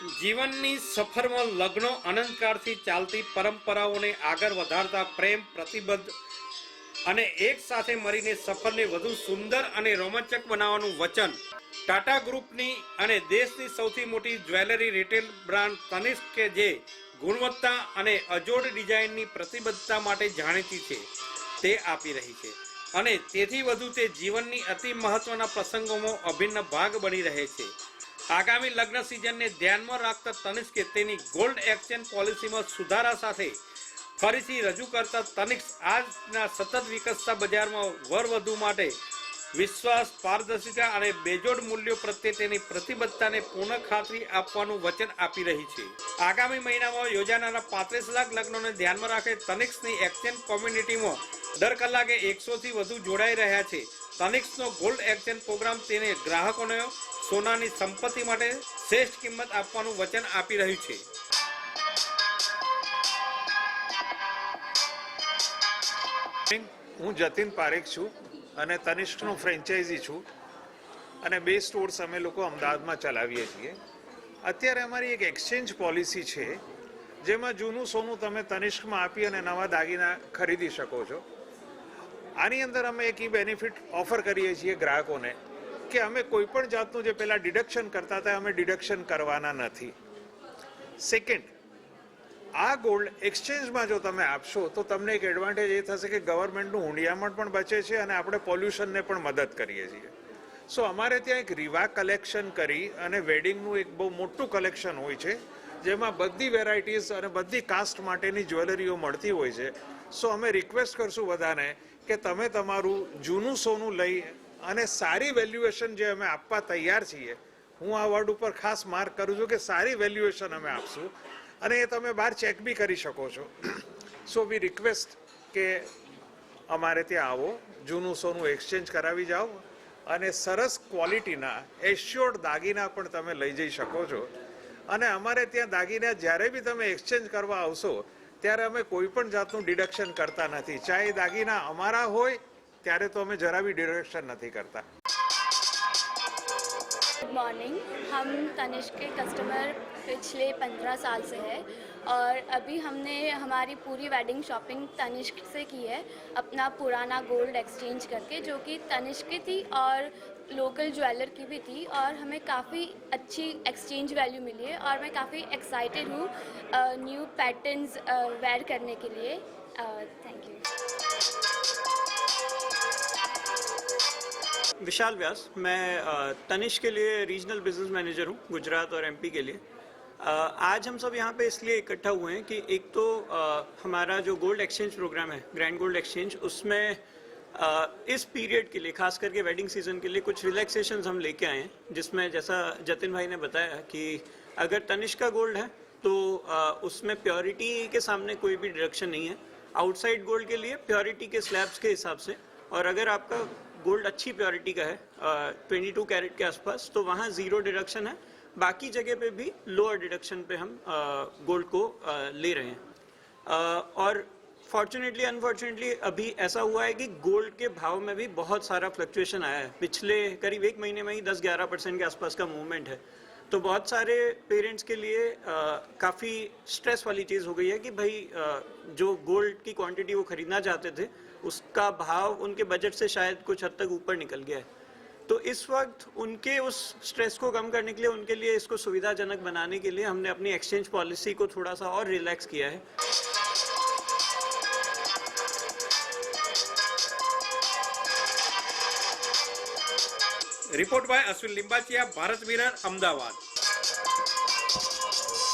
જીવનની સફરમાં લગ્નો અનંતકાળથી ચાલતી પરંપરાઓને આગળ વધારતા પ્રેમ પ્રતિબદ્ધ અને એક સાથે મળીને સફરને વધુ સુંદર અને રોમાંચક બનાવવાનું વચન ટાટા ગ્રુપની અને દેશની સૌથી મોટી જ્વેલરી રિટેલ બ્રાન્ડ તનિષ્ક કે જે ગુણવત્તા અને અજોડ ડિઝાઇનની પ્રતિબદ્ધતા માટે જાણીતી છે, તે આપી રહી છે. અને તેથી વધુ તે જીવનની અતિ મહત્વના પ્રસંગોમાં અભિન્ન ભાગ બની રહે છે. આગામી લગ્ન સિઝનને ધ્યાનમાં રાખતા તનિષ્કે તેની ગોલ્ડ એક્સચેન્જ પોલિસીમાં સુધારા સાથે ફરીથી રજૂ કરતા તનિષ્ક આજના સતત વિકસતા બજારમાં વરવધુ માટે વિશ્વાસ, પારદર્શિતા અને બેજોડ મૂલ્યો પ્રત્યે તેની પ્રતિબદ્ધતાને પૂર્ણ ખાતરી આપવાનું વચન આપી રહી છે. આગામી મહિનામાં યોજાનારા પાંત્રીસ લાખ લગ્નોને ધ્યાનમાં રાખે તનિષ્કની એક્સચેન્જ કોમ્યુનિટીમાં દર કલાકે એકસોથી વધુ જોડાઈ રહ્યા છે. તનિષ્કનો ગોલ્ડ એક્સચેન્જ પ્રોગ્રામ તેને ગ્રાહકોને સોનાની સંપત્તિ માટે શ્રેષ્ઠ કિંમત આપવાનું વચન આપી રહ્યું છે. હું જતીન પારેખ છું અને તનિષ્કનો ફ્રેન્ચાઇઝી છું અને બે સ્ટોર્સ અમે લોકો અમદાવાદમાં ચલાવીએ છીએ. અત્યારે અમારી એક એક્સચેન્જ પોલિસી છે, જેમાં જૂનું સોનું તમે તનિષ્કમાં આપી અને નવા દાગીના ખરીદી શકો છો. આની અંદર અમે એક ઈ બેનિફિટ ઓફર કરીએ છીએ ગ્રાહકોને. કે અમે કોઈ પણ જાતનું જે પહેલાં ડિડક્શન કરતા હતા, અમે ડિડક્શન કરવાના નથી. સેકન્ડ આ ગોલ્ડ એક્સચેન્જમાં જો તમે આપશો, તો તમને એક એડવાન્ટેજ એ થશે કે ગવર્મેન્ટનું હુંડિયામણ પણ બચે છે અને આપણે પોલ્યુશનને પણ મદદ કરીએ છીએ. સો અમારે ત્યાં એક રીવા કલેક્શન કરી અને વેડિંગનું એક બહુ મોટું કલેક્શન હોય છે, જેમાં બધી વેરાયટીઝ અને બધી કાસ્ટ માટેની જ્વેલરીઓ મળતી હોય છે. સો અમે રિક્વેસ્ટ કરશું બધાને કે તમે તમારું જૂનું સોનું લઈ અને સારી વેલ્યુએશન જે અમે આપવા તૈયાર છીએ, હું આ વર્ડ ઉપર ખાસ માર્ક કરું છું કે સારી વેલ્યુએશન અમે આપશું. અને એ તમે બહાર ચેક બી કરી શકો છો. સો વી રિક્વેસ્ટ કે અમારે ત્યાં આવો, જૂનું સોનું એક્સચેન્જ કરાવી જાઓ અને સરસ ક્વોલિટીના એશ્યોર્ડ દાગીના પણ તમે લઈ જઈ શકો છો. અને અમારે ત્યાં દાગીના જ્યારે બી તમે એક્સચેન્જ કરવા આવશો, ત્યારે અમે કોઈ પણ જાતનું ડિડક્શન કરતા નથી. ચાહે દાગીના અમારા હોય ત્યારે તો અમે જરા બી ડિડક્શન નથી કરતા गुड मॉर्निंग हम तनिष्क के कस्टमर पिछले पंद्रह साल से है और अभी हमने हमारी पूरी वेडिंग शॉपिंग तनिष्क से की है अपना पुराना गोल्ड एक्सचेंज करके जो कि तनिष्क की थी और लोकल ज्वेलर की भी थी और हमें काफ़ी अच्छी एक्सचेंज वैल्यू मिली है और मैं काफ़ी एक्साइटेड हूँ न्यू पैटर्न्स वेयर करने के लिए थैंक यू विशाल व्यास, मैं तनिष्क के लिए रीजनल बिज़नेस मैनेजर हूँ, गुजरात और एमपी के लिए। आज हम सब यहाँ पे इसलिए इकट्ठा हुए हैं कि एक तो हमारा जो गोल्ड एक्सचेंज प्रोग्राम है ग्रैंड गोल्ड एक्सचेंज उसमें इस पीरियड के लिए, खास करके वेडिंग सीज़न के लिए कुछ रिलैक्सेशन हम लेके आए हैं, जिसमें जैसा जतिन भाई ने बताया कि अगर तनिष्क का गोल्ड है तो उसमें प्योरिटी के सामने कोई भी डिडक्शन नहीं है। आउटसाइड गोल्ड के लिए प्योरिटी के स्लैब्स के हिसाब से, और अगर आपका गोल्ड अच्छी प्योरिटी का है ट्वेंटी टू कैरेट के आसपास तो वहाँ ज़ीरो डिडक्शन है। बाकी जगह पे भी लोअर डिडक्शन पे हम गोल्ड को ले रहे हैं। और फॉर्चुनेटली अनफॉर्चुनेटली अभी ऐसा हुआ है कि गोल्ड के भाव में भी बहुत सारा फ्लक्चुएशन आया है। पिछले करीब एक महीने में ही 10-11 परसेंट के आसपास का मूवमेंट है। तो बहुत सारे पेरेंट्स के लिए काफ़ी स्ट्रेस वाली चीज़ हो गई है कि भाई आ, जो गोल्ड की क्वांटिटी वो खरीदना चाहते थे उसका भाव उनके बजट से शायद कुछ हद तक ऊपर निकल गया है। तो इस वक्त उनके उस स्ट्रेस को कम करने के लिए उनके लिए इसको सुविधाजनक बनाने के लिए हमने अपनी एक्सचेंज पॉलिसी को थोड़ा सा और रिलैक्स किया है। Report by Ashwin Limbachiya Bharat Virar Ahmedabad.